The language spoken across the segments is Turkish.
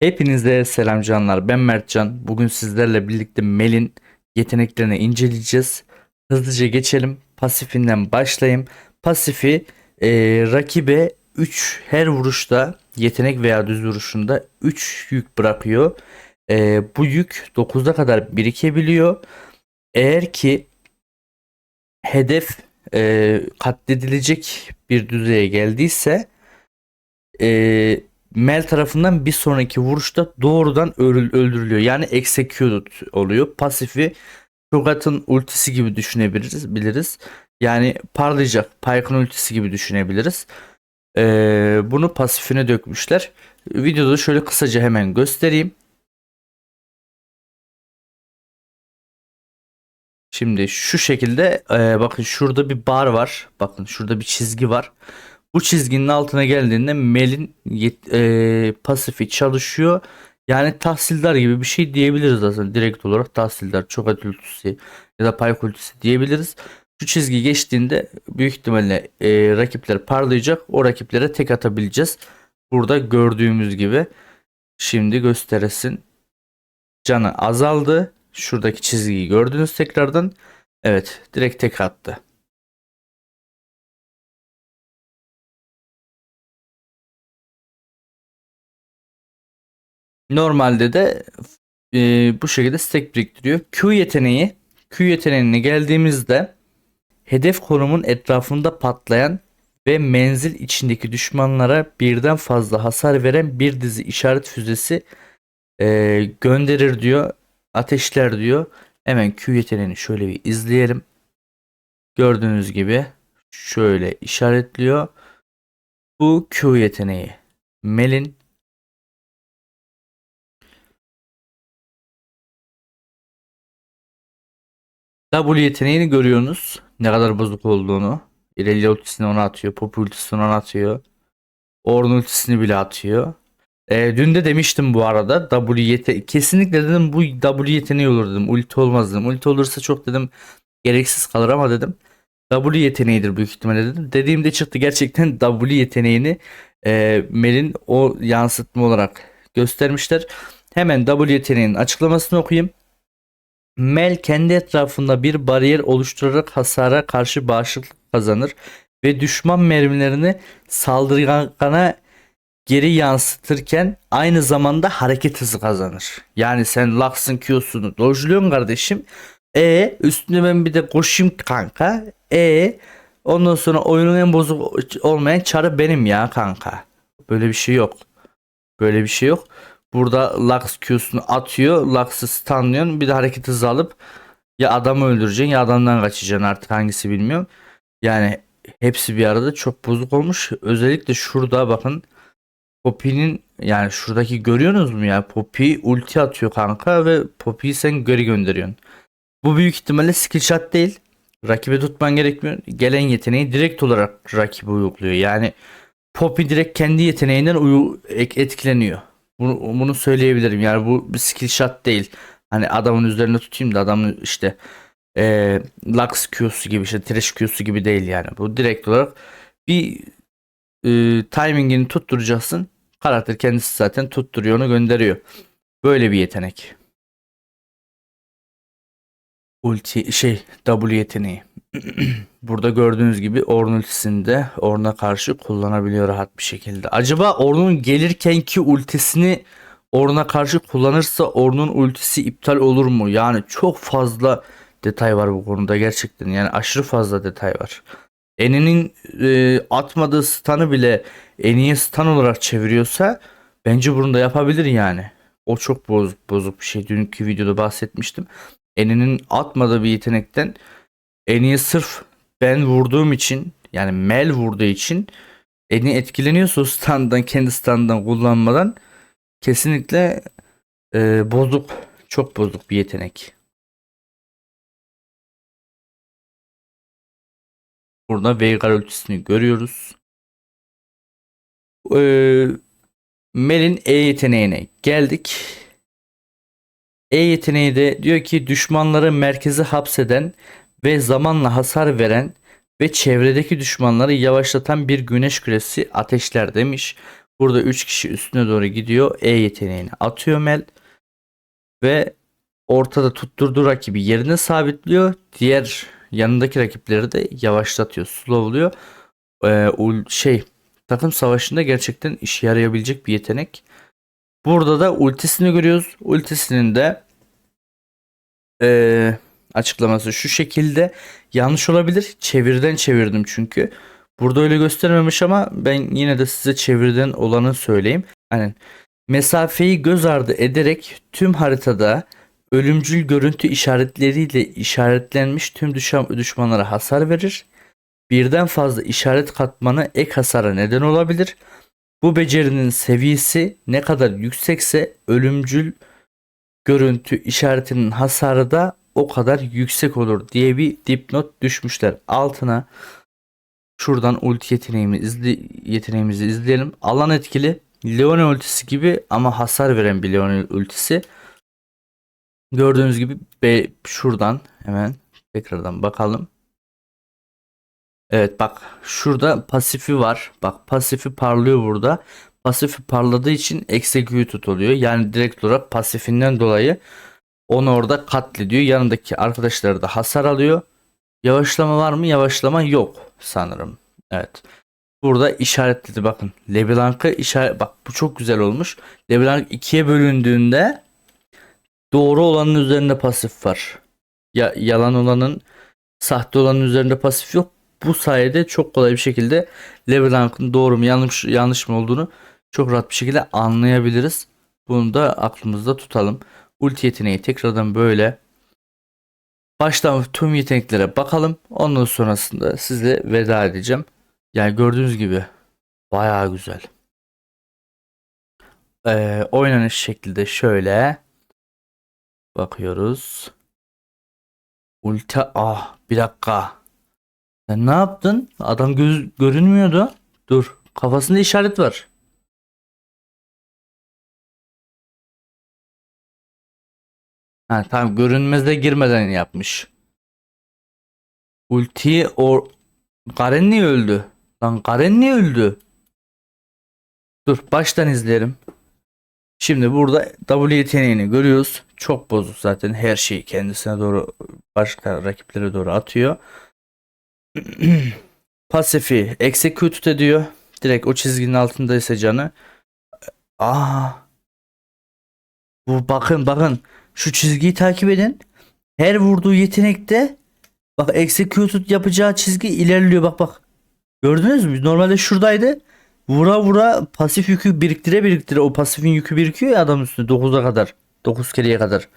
Hepinize selam canlar. Ben Mertcan. Bugün sizlerle birlikte Mel'in yeteneklerini inceleyeceğiz. Hızlıca geçelim. Pasifinden başlayayım. Pasifi e, rakibe 3 her vuruşta yetenek veya düz vuruşunda 3 yük bırakıyor. E, bu yük 9'a kadar birikebiliyor. Eğer ki hedef e, katledilecek bir düzeye geldiyse e, Mel tarafından bir sonraki vuruşta doğrudan öl- öldürülüyor. Yani execute oluyor. Pasifi Shogat'ın ultisi gibi düşünebiliriz. Biliriz. Yani parlayacak. Pyke'ın ultisi gibi düşünebiliriz. Ee, bunu pasifine dökmüşler. Videoda şöyle kısaca hemen göstereyim. Şimdi şu şekilde e, bakın şurada bir bar var. Bakın şurada bir çizgi var. Bu çizginin altına geldiğinde Mel'in e, pasifi çalışıyor. Yani tahsildar gibi bir şey diyebiliriz aslında direkt olarak tahsildar, çokat ultisi ya da payk ultisi diyebiliriz. Şu çizgi geçtiğinde büyük ihtimalle e, rakipler parlayacak. O rakiplere tek atabileceğiz. Burada gördüğümüz gibi şimdi gösteresin. Canı azaldı. Şuradaki çizgiyi gördünüz tekrardan. Evet direkt tek attı. Normalde de e, bu şekilde stack biriktiriyor. Q yeteneği Q yeteneğine geldiğimizde hedef konumun etrafında patlayan ve menzil içindeki düşmanlara birden fazla hasar veren bir dizi işaret füzesi e, gönderir diyor. Ateşler diyor. Hemen Q yeteneğini şöyle bir izleyelim. Gördüğünüz gibi şöyle işaretliyor. Bu Q yeteneği. Mel'in W yeteneğini görüyorsunuz. Ne kadar bozuk olduğunu. İrelia ultisini ona atıyor. Pop ultisini ona atıyor. Ornn ultisini bile atıyor. Ee, dün de demiştim bu arada W yete kesinlikle dedim bu W yeteneği olur dedim. Ulti olmaz dedim. Ulti olursa çok dedim gereksiz kalır ama dedim W yeteneğidir büyük ihtimalle dedim. Dediğimde çıktı gerçekten W yeteneğini e, Mel'in o yansıtma olarak göstermişler. Hemen W yeteneğinin açıklamasını okuyayım. Mel kendi etrafında bir bariyer oluşturarak hasara karşı bağışıklık kazanır ve düşman mermilerini saldırgana geri yansıtırken aynı zamanda hareket hızı kazanır. Yani sen Lux'ın Q'sunu dojluyorsun kardeşim. E üstüne ben bir de koşayım kanka. E ondan sonra oyunun en bozuk olmayan çarı benim ya kanka. Böyle bir şey yok. Böyle bir şey yok. Burada Lux Q'sunu atıyor. Lux'ı stunlıyorsun. Bir de hareket hızı alıp ya adamı öldüreceksin ya adamdan kaçacaksın artık hangisi bilmiyorum. Yani hepsi bir arada çok bozuk olmuş. Özellikle şurada bakın Poppy'nin yani şuradaki görüyorsunuz mu ya? Poppy ulti atıyor kanka ve Poppy'yi sen geri gönderiyorsun. Bu büyük ihtimalle skill shot değil. Rakibe tutman gerekmiyor. Gelen yeteneği direkt olarak rakibe uyguluyor. Yani Poppy direkt kendi yeteneğinden etkileniyor. Bunu, bunu söyleyebilirim. Yani bu bir skill shot değil. Hani adamın üzerine tutayım da adamın işte e, Lux Q'su gibi işte Thresh Q'su gibi değil yani. Bu direkt olarak bir e, timingini tutturacaksın. Karakter kendisi zaten tutturuyor onu gönderiyor. Böyle bir yetenek. Ulti şey W yeteneği. Burada gördüğünüz gibi Ornn ultisini de Ornn'a karşı kullanabiliyor rahat bir şekilde. Acaba Ornn'un gelirkenki ultisini Ornn'a karşı kullanırsa Ornn'un ultisi iptal olur mu? Yani çok fazla detay var bu konuda gerçekten. Yani aşırı fazla detay var. Eni'nin e, atmadığı stun'ı bile Eni'ye stun olarak çeviriyorsa bence bunu da yapabilir yani. O çok bozuk, bozuk bir şey. Dünkü videoda bahsetmiştim. Eni'nin atmadığı bir yetenekten Eni'ye sırf ben vurduğum için yani Mel vurduğu için Eni etkileniyorsa standdan kendi standdan kullanmadan kesinlikle e, bozuk çok bozuk bir yetenek. Burada Veigar ultisini görüyoruz. Ee, Mel'in E yeteneğine geldik. E yeteneği de diyor ki düşmanları merkeze hapseden ve zamanla hasar veren ve çevredeki düşmanları yavaşlatan bir güneş küresi ateşler demiş. Burada 3 kişi üstüne doğru gidiyor. E yeteneğini atıyor Mel. Ve ortada tutturduğu rakibi yerine sabitliyor. Diğer yanındaki rakipleri de yavaşlatıyor. Slowluyor. Ee, şey takım savaşında gerçekten işe yarayabilecek bir yetenek. Burada da ultisini görüyoruz. Ultisinin de ee, açıklaması şu şekilde yanlış olabilir. Çevirden çevirdim çünkü. Burada öyle göstermemiş ama ben yine de size çevirden olanı söyleyeyim. Hani mesafeyi göz ardı ederek tüm haritada ölümcül görüntü işaretleriyle işaretlenmiş tüm düşman, düşmanlara hasar verir. Birden fazla işaret katmanı ek hasara neden olabilir. Bu becerinin seviyesi ne kadar yüksekse ölümcül görüntü işaretinin hasarı da o kadar yüksek olur diye bir dipnot düşmüşler. Altına şuradan ulti yeteneğimi izle, yeteneğimizi izleyelim. Alan etkili Leone ultisi gibi ama hasar veren bir Leone ultisi. Gördüğünüz gibi B şuradan hemen tekrardan bakalım. Evet bak şurada pasifi var. Bak pasifi parlıyor burada. Pasifi parladığı için executed oluyor. Yani direkt olarak pasifinden dolayı onu orada katlediyor. Yanındaki arkadaşları da hasar alıyor. Yavaşlama var mı? Yavaşlama yok sanırım. Evet. Burada işaretledi bakın. LeBlanc'ı işaret bak bu çok güzel olmuş. LeBlanc ikiye bölündüğünde doğru olanın üzerinde pasif var. Ya yalan olanın sahte olanın üzerinde pasif yok. Bu sayede çok kolay bir şekilde LeBlanc'ın doğru mu yanlış yanlış mı olduğunu çok rahat bir şekilde anlayabiliriz. Bunu da aklımızda tutalım. Ulti yeteneği tekrardan böyle baştan tüm yeteneklere bakalım. Ondan sonrasında size veda edeceğim. Yani gördüğünüz gibi bayağı güzel. Ee, oynanış şekilde şöyle bakıyoruz. Ulti ah bir dakika. Sen ne yaptın? Adam göz görünmüyordu. Dur. Kafasında işaret var. Ha tamam görünmezde girmeden yapmış. Ultiyi o Garen niye öldü? Lan Garen niye öldü? Dur baştan izleyelim. Şimdi burada W yeteneğini görüyoruz. Çok bozuk zaten her şeyi kendisine doğru başka rakiplere doğru atıyor. Pasifi execute ediyor. Direkt o çizginin altındaysa canı. Aa. Bu bakın bakın şu çizgiyi takip edin. Her vurduğu yetenekte bak executed yapacağı çizgi ilerliyor bak bak. Gördünüz mü? Normalde şuradaydı. Vura vura pasif yükü biriktire biriktire o pasifin yükü birikiyor ya adam üstünde 9'a kadar. 9 kereye kadar.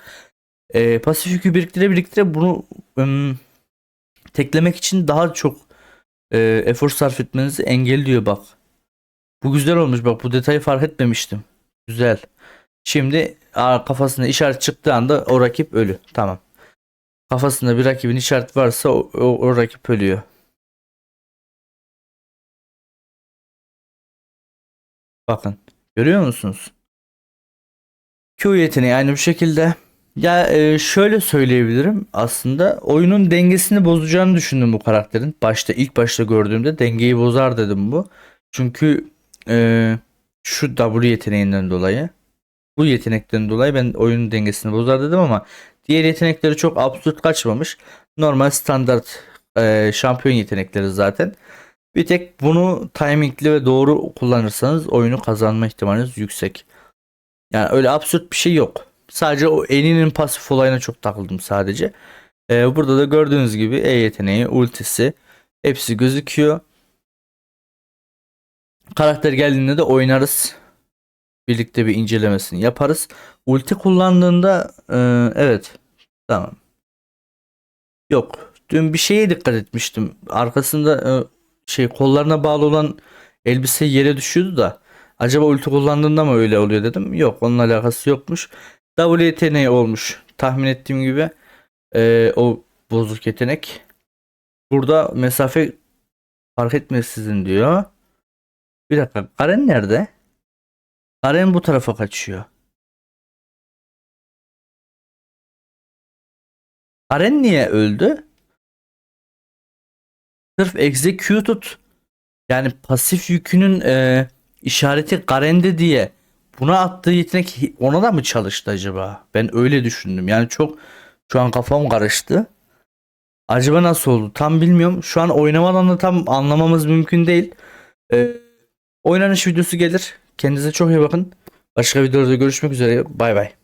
Ee, pasif yükü biriktire biriktire bunu ım, teklemek için daha çok e, efor sarf etmenizi engelliyor bak. Bu güzel olmuş bak bu detayı fark etmemiştim. Güzel. Şimdi kafasında işaret çıktığı anda o rakip ölü. Tamam. Kafasında bir rakibin işaret varsa o, o, o rakip ölüyor. Bakın. Görüyor musunuz? Q yeteneği aynı bu şekilde. Ya e, şöyle söyleyebilirim. Aslında oyunun dengesini bozacağını düşündüm bu karakterin. Başta ilk başta gördüğümde dengeyi bozar dedim bu. Çünkü e, şu W yeteneğinden dolayı bu yetenekten dolayı ben oyunun dengesini bozar dedim ama diğer yetenekleri çok absürt kaçmamış. Normal standart e, şampiyon yetenekleri zaten. Bir tek bunu timingli ve doğru kullanırsanız oyunu kazanma ihtimaliniz yüksek. Yani öyle absürt bir şey yok. Sadece o Eni'nin pasif olayına çok takıldım sadece. Ee, burada da gördüğünüz gibi E yeteneği, ultisi hepsi gözüküyor. Karakter geldiğinde de oynarız. Birlikte bir incelemesini yaparız. Ulti kullandığında e, evet tamam. Yok. Dün bir şeye dikkat etmiştim. Arkasında e, şey kollarına bağlı olan elbise yere düşüyordu da acaba ulti kullandığında mı öyle oluyor dedim. Yok onunla alakası yokmuş. W yeteneği olmuş. Tahmin ettiğim gibi e, o bozuk yetenek. Burada mesafe fark etmeksizin diyor. Bir dakika Karen nerede? Karen bu tarafa kaçıyor. Karen niye öldü? Sırf executed yani pasif yükünün e, işareti Garen'de diye buna attığı yetenek ona da mı çalıştı acaba? Ben öyle düşündüm. Yani çok şu an kafam karıştı. Acaba nasıl oldu? Tam bilmiyorum. Şu an oynamadan da tam anlamamız mümkün değil. Ee, oynanış videosu gelir. Kendinize çok iyi bakın. Başka videoda görüşmek üzere. Bay bay.